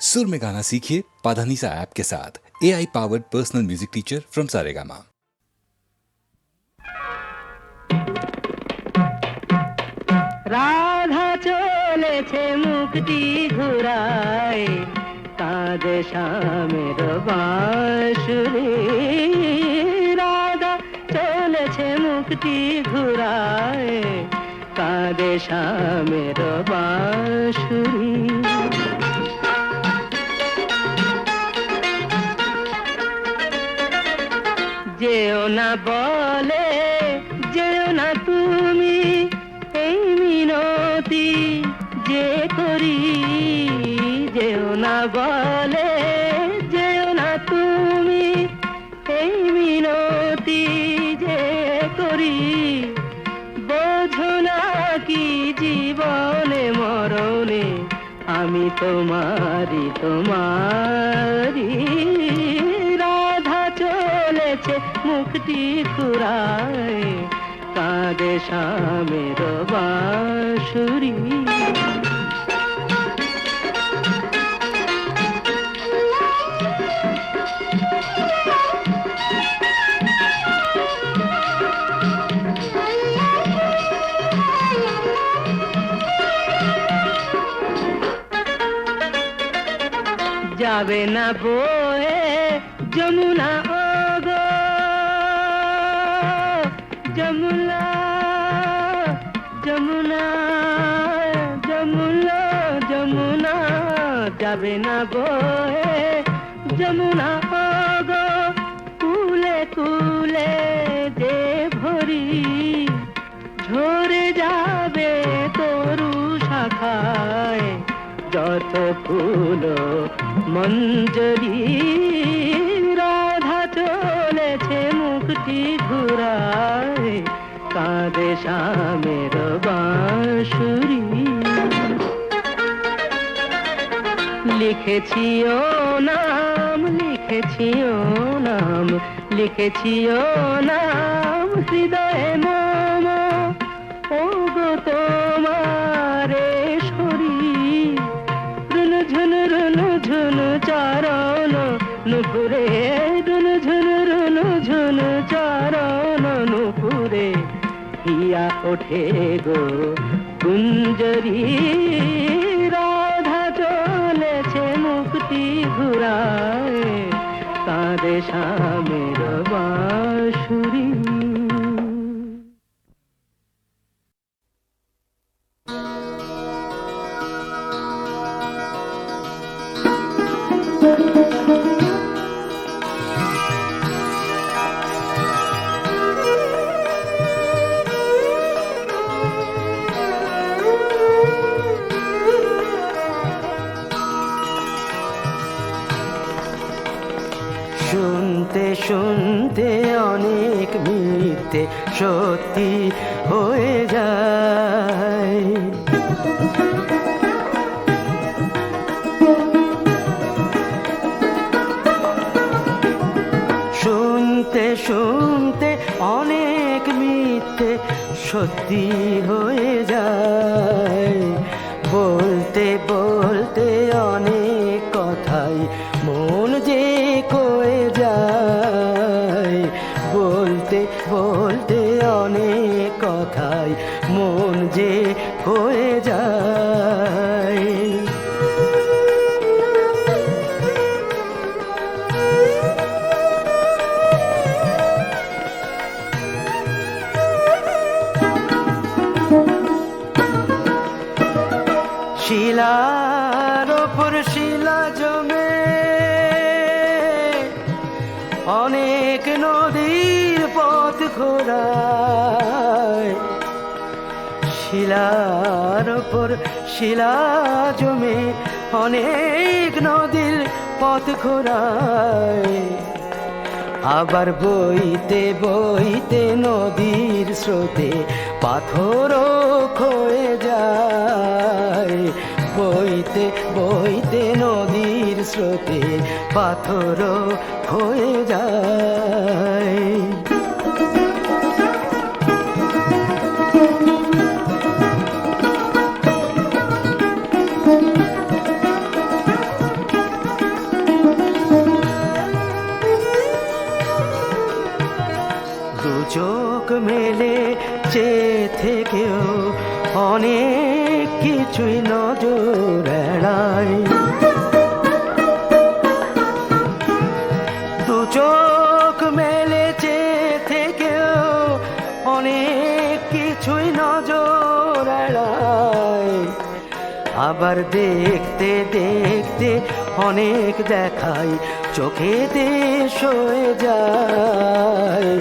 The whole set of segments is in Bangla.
सुर में गाना सीखिए पाधानीसा ऐप के साथ A I powered personal music teacher from Saregama Radha চলেছে মুক্তি ঘুরায় কাঁদে স্বামীর বাঁশুরি রাধা চলেছে মুক্তি ঘুরায় কাঁদে স্বামীর বাঁশুরি যেও না বলে, যেও না তুমি এই মিনতি যে করি। যেও না বলে, যেও না তুমি এই মিনতি যে করি। বোঝো না কি জীবনে, মরণে আমি তোমারি তোমারি স্বামীর বাঁশুরি। যাবে না বয়ে যমুনা ওগো। যমুনা যমুনা যাবে না বয়ে যমুনা ওগো কুলে কুলে যে ভরি ঝরে যাবে তরু শাখায়। যত ফুল মঞ্জরি, রাধা চলেছে মুক্তি ঘুরায়। কাঁদে স্বামের বাঁশুরি লিখেছি ও নাম লিখেছি ও নাম লিখেছি ও নাম, হৃদয়ে মম ও গো তোমারে শরীর রুন ঝুন রুন ঝুন চারণ, নুপুরে রুন ঝুন রুন ঝুন চারণ, নুপুরে হিয়া ওঠে গো কুঞ্জরি কাঁদে স্বামীর সত্যি হয়ে যায়। বলতে বলতে শিলার ওপর শিলা জমে। অনেক নদীর পথ ঘোরায় শিলার ওপর শিলা জমে অনেক নদীর পথ ঘোরায় আবার বইতে বইতে নদীর স্রোতে পাথরও ক্ষয়ে যায়। বইতে বইতে নদীর স্রোতে পাথর হয়ে যায়। চোখ মেলে চেয়ে থেকেও অনেক কিছুই নজর এড়ায় আবার দেখতে দেখতে অনেক দেখাই চোখেতে সয়ে যায়।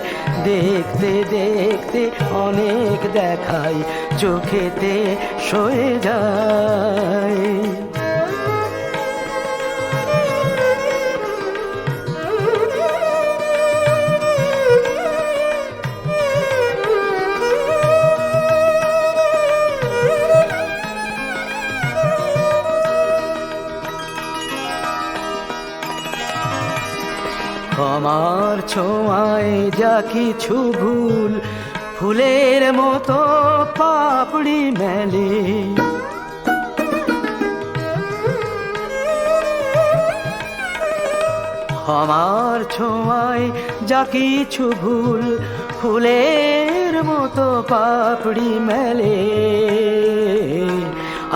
দেখতে দেখতে অনেক দেখাই চোখেতে সয়ে যায়। আমার ছোঁয়ায় যা কিছু ভুল, ফুলের মতো পাপড়ি মেলে। আমার ছোঁয়ায় যা কিছু ভুল, ফুলের মতো পাপড়ি মেলে।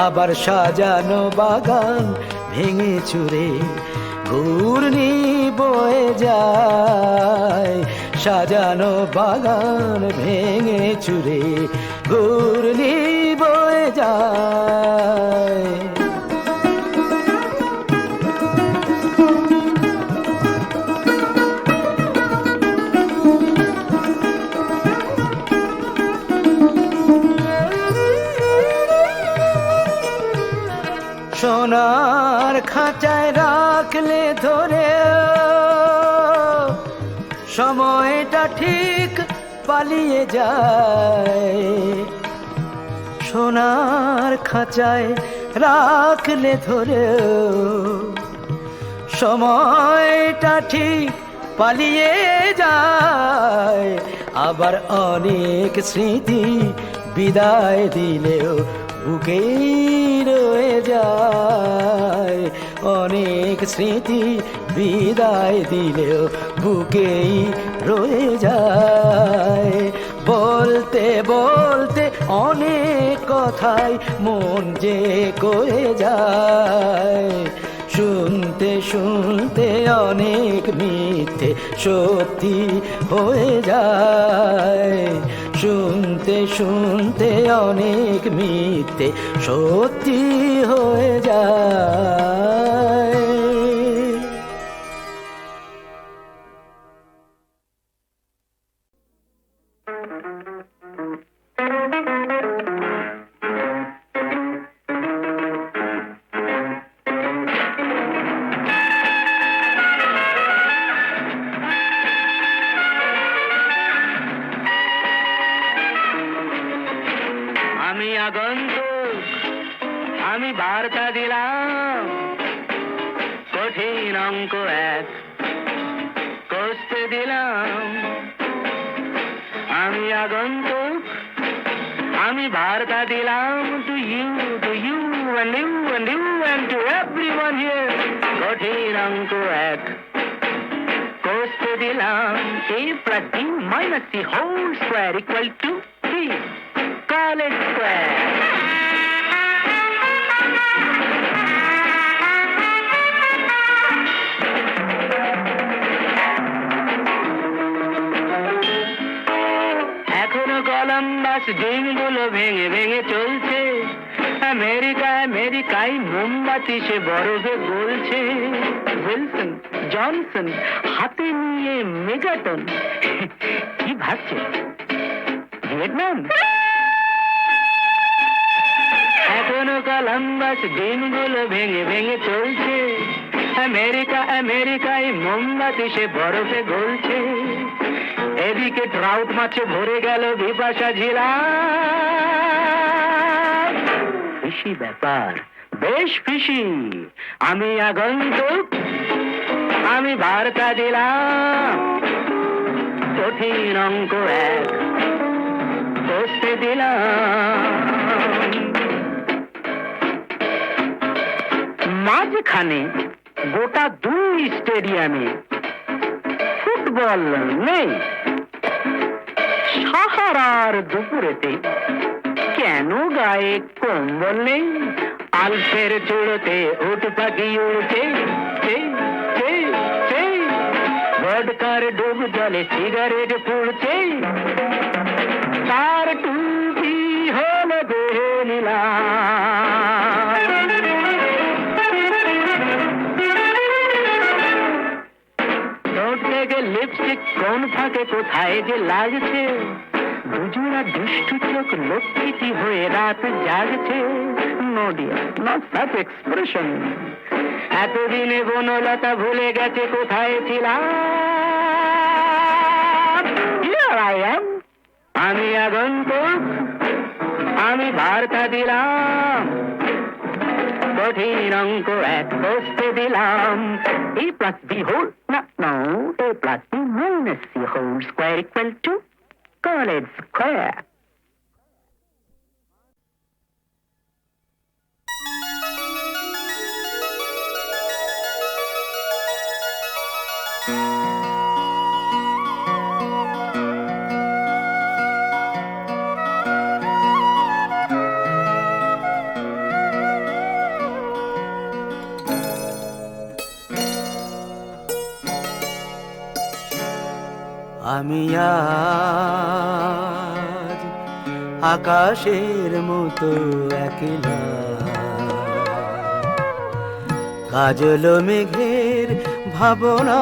আবার সাজানো বাগান ভেঙে চুরে ঘূর্ণি বয়ে যায় সাজানো বাগান ভেঙে চুরে ঘূর্ণি বয়ে যায়। সোনার খাঁচায় রাখলে ধরে সময়টা ঠিক পালিয়ে যায়। সোনার খাঁচায় রাখলে ধরে সময়টা ঠিক পালিয়ে যায়। আবার অনেক স্মৃতি বিদায় দিলেও বুকেই রয়ে যায়। অনেক স্মৃতি বিদায় দিলেও বুকেই রয়ে যায়। বলতে বলতে অনেক কথাই মন যে কয়ে যায়। শুনতে শুনতে অনেক মিথ্যে সত্যি হয়ে যায়। শুনতে শুনতে অনেক মিথ্যে সত্যি হয়ে যায়। C whole square equal to c college square. এখনও কলম্বাস ডিমগুলো ভেঙে ভেঙে চলছে। আমেরিকা আমেরিকায় মোমবাতি সে বরফে গলছে। উইলসন, জনসন, হাতে নিয়ে মেগাটন। কি ভাবছে ভিয়েতনাম এখনও কলম্বাস ডিমগুলো ভেঙে ভেঙে চলছে। আমেরিকা, আমেরিকায় মোমবাতি সে বরফে গলছে। এদিকে ট্রাউট মাছে ভরে গেল বিপাশা ঝিলা। ফিসি ব্যাপার, বেশ ফিসি আমি আগন্তুক, আমি বার্তা দিলাম। কঠিন অঙ্ক এক। বসতে দিলাম। মাঝখানে গোটা দুই স্টেডিয়ামে ফুটবল নেই। সাহারার দুপুরেতে কেন গায়ে কম্বল নেই? আলফের চুড়োতে উঠ পাখি চে। ভোটকার ডুব জলে সিগারেট পুড়ছে। তার টুপি হলো দেহে থেকে লিপস্টিক কোন ফাঁকে কোথায় যে লাগছে? দুজোড়া দুষ্টু চোখ লক্ষ্মীটি হয়ে রাত জাগছে। নডিয়া নট সাচ এক্সপ্রেশন এতদিনে বনলতা ভুলে গেছে, কোথায় ছিলাম. আমি আগন্তুক। আমি বার্তা দিলাম। কঠিন অঙ্ক এক বসতে দিলাম। এ প্লাস বি হোল না, no A plus B minus C whole square equal to college square আমি আজ আকাশের মতো একলা। কাজল মেঘের ভাবনায়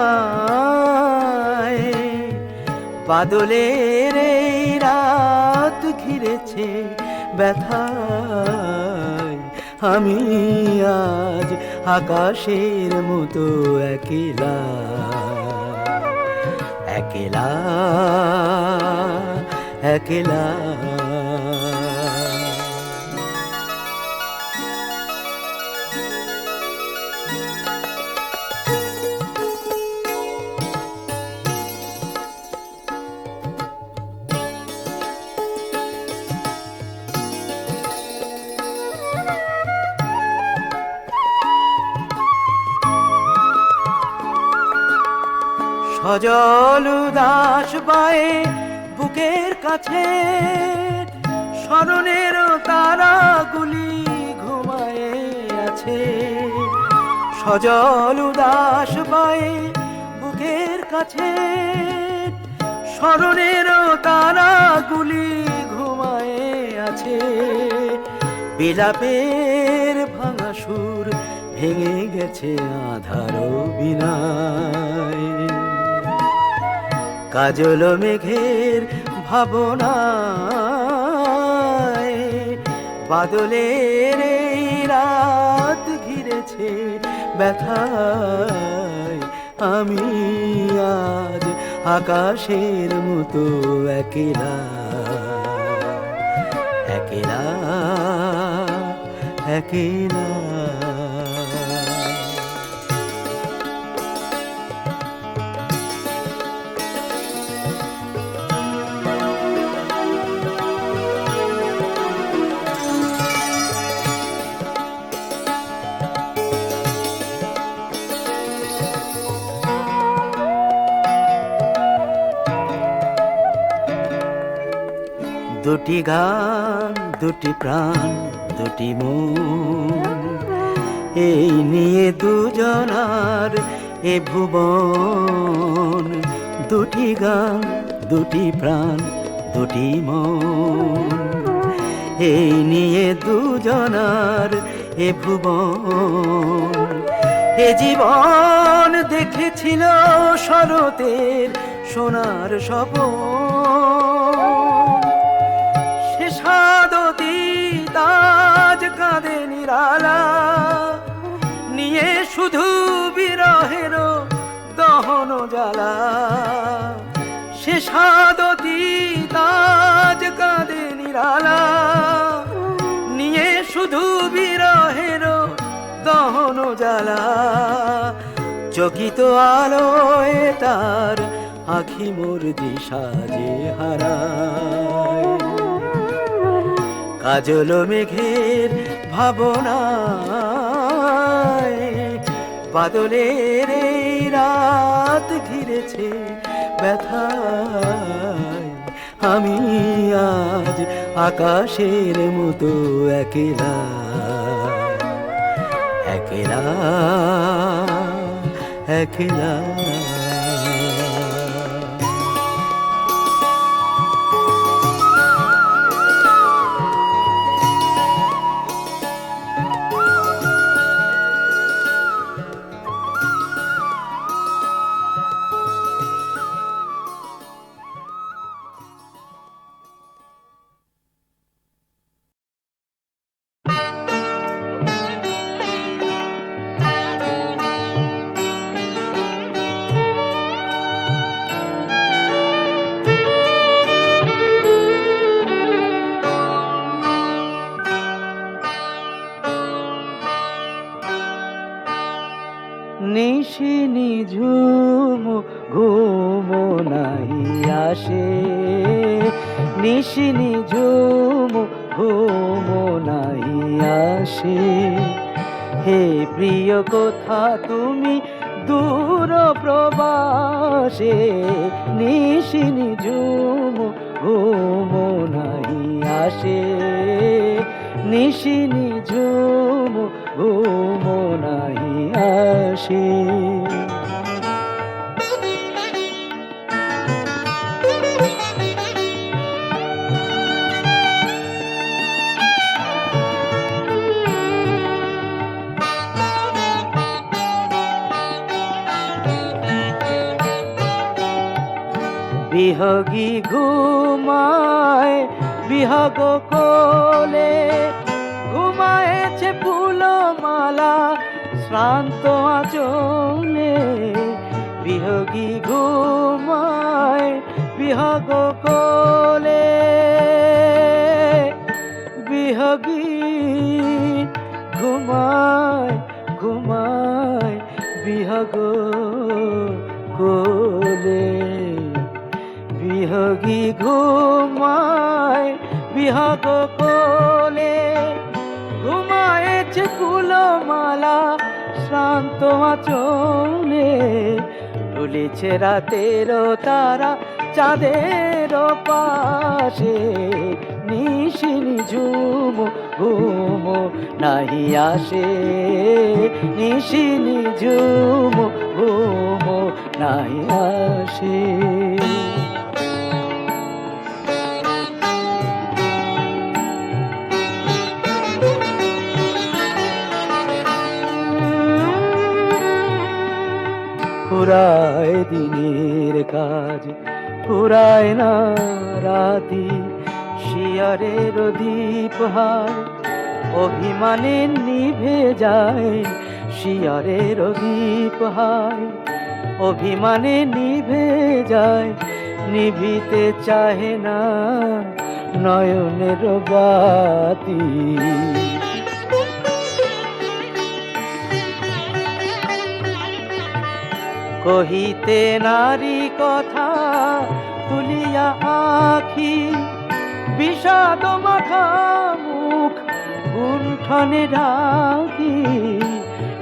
বাদলের রাত ঘিরেছে ব্যথায়। আমি আজ আকাশের মতো একলা। একলা একলা। সজল উদাস বায়ে বুকের কাছে, স্মরণের তারাগুলি ঘুমায়ে আছে। সজল উদাস বায়ে বুকের কাছে, স্মরণের তারাগুলি ঘুমায়ে আছে। বিলাপের ভাঙা সুর ভেঙে গেছে আধার বিনায় কাজল মেঘের ভাবনায় বাদলের এই রাত ঘিরেছে ব্যথায়। আমি আজ আকাশের মতো একেলা একেলা একেলা। দুটি গান, দুটি প্রাণ, দুটি মন। এই নিয়ে দুজনার এ ভুবন। দুটি গান, দুটি প্রাণ, দুটি মন। এই নিয়ে দুজনার এ ভুবন। এ জীবন দেখেছিল শরতের সোনার স্বপন। জ্বালা। সে সাদতি তাজ কাঁদে নিরালা। নিয়ে শুধু বিরহের দহন জ্বালা। চকিত আলোয় তার আখি মোর দিশা যে হারায়। কাজল মেঘের ভাবনায় বাদলের রাত ঘিরেছে ব্যথায়। আমি আজ আকাশের মতো একলা একলা একলা। নাই আসে। নিশি নিঝুম ঘুম নাই আসে। বিহগী ঘুমায়, বিহগ কোলে ঘুমায়েছে ফুলমালা, শ্রান্ত আচলে বিহগী ঘুমায়, বিহগ কোলে বিহগী ঘুমায় ঘুমায়, বিহগ বিহগী ঘুমায়, বিহগ কোলে। ঘুমায়েছে ফুলমালা, শ্রান্ত আচলে। ডুলেছে রাতের তারা চাঁদের পাশে। নিশিনি ঝুম ঘুম নাহি আসে। নিশিনি ঝুম ঘুম নাহি আসে। ফুরায় দিনের কাজ ফুরায় না রাতি, শিয়ারের দীপ হায়, অভিমানে নিভে যায়, শিয়ারের দীপ হায়, অভিমানে নিভে যায়, নিভিতে চাহে না নয়নের বাতি। কহিতে নারী কথা তুলিয়া আখি, বিষাদ মাখা মুখ গুণ্ঠনে ঢাকি।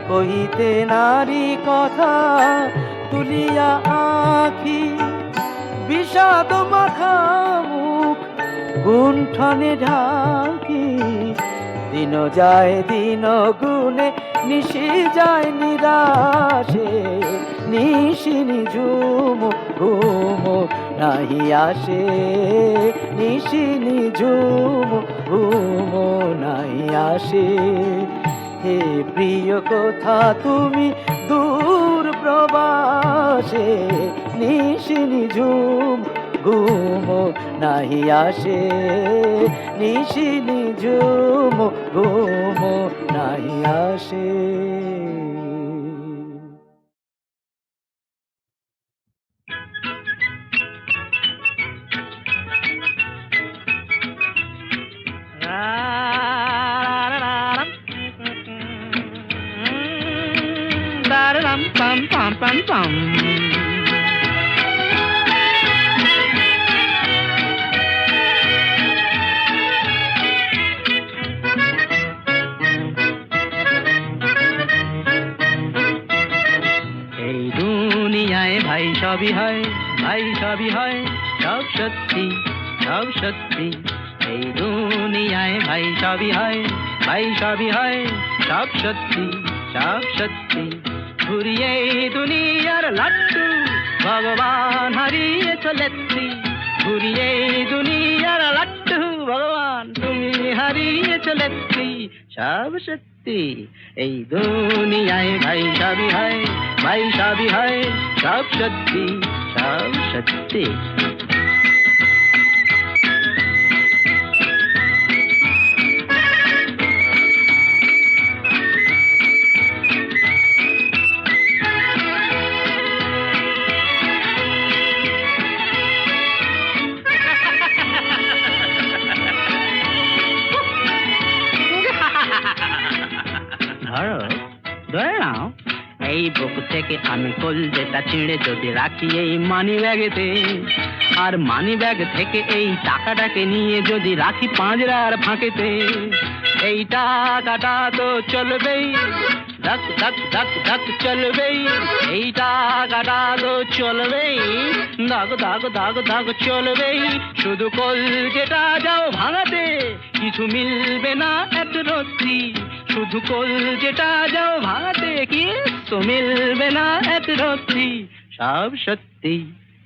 কহিতে নারী কথা তুলিয়া আখি, বিষাদ মাখা মুখ গুণ্ঠনে ঢাকি। দিন যায় দিন গুনে নিশি যায় নিরাশে। নিশি নিঝুম ঘুম নাহি আসে। নিশি নিঝুম ঘুম নাহি আসে। হে প্রিয়, কথা তুমি দূর প্রবাসে? নিশি নিঝুম ঘুম নাহি আসে। নিশি নিঝুম ঘুম নাহি আসে। ভাই সবই হয়, ভাই সবই হয়, সব সত্যি সব সত্যি। এই দুনিয়ায় ভাই সবই হয়, ভাই সবই হয়, সব সত্যি সব সত্যি। ঘুরিয়ে দুনিয়ার লাট্টু ভগবান হারিয়ে চলেছি। ঘুরিয়ে দুনিয়ার লাট্টু ভগবান তুমি হারিয়ে চলেছি। সব সত্যি, এই দুনিয়ায় ভাই সবই হয়, ভাই সবই হয়, সব সত্যি সব সত্যি। বুক থেকে আমি কলজেটা ছিঁড়ে যদি রাখি এই মানি ব্যাগেতে আর মানি ব্যাগ থেকে এই টাকাটাকে নিয়ে যদি রাখি পাঁজরার ফাঁকেতে। এই টাকাটা তো চলবেই ধক ধক ধক ধক চলবেই। এই টাকাটা তো চলবেই দাগ দাগ দাগ দাগ চলবেই। শুধু কল কলজেটা যাও ভাঙাতে, কিছু মিলবে না এত রত্রি শুধু কল যেটা যাও, ভাতে কি মিলবে না, এত রত্রি সব সত্যি।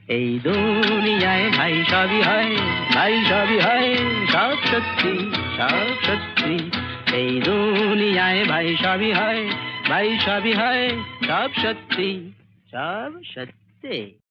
এই দুনিয়ায় ভাই সবই হয়, ভাই সবই হয়, সব সত্যি সব সত্যি। এই দুনিয়ায় ভাই সবই হয়, ভাই সবই হয়, সব সত্যি সব সত্যি।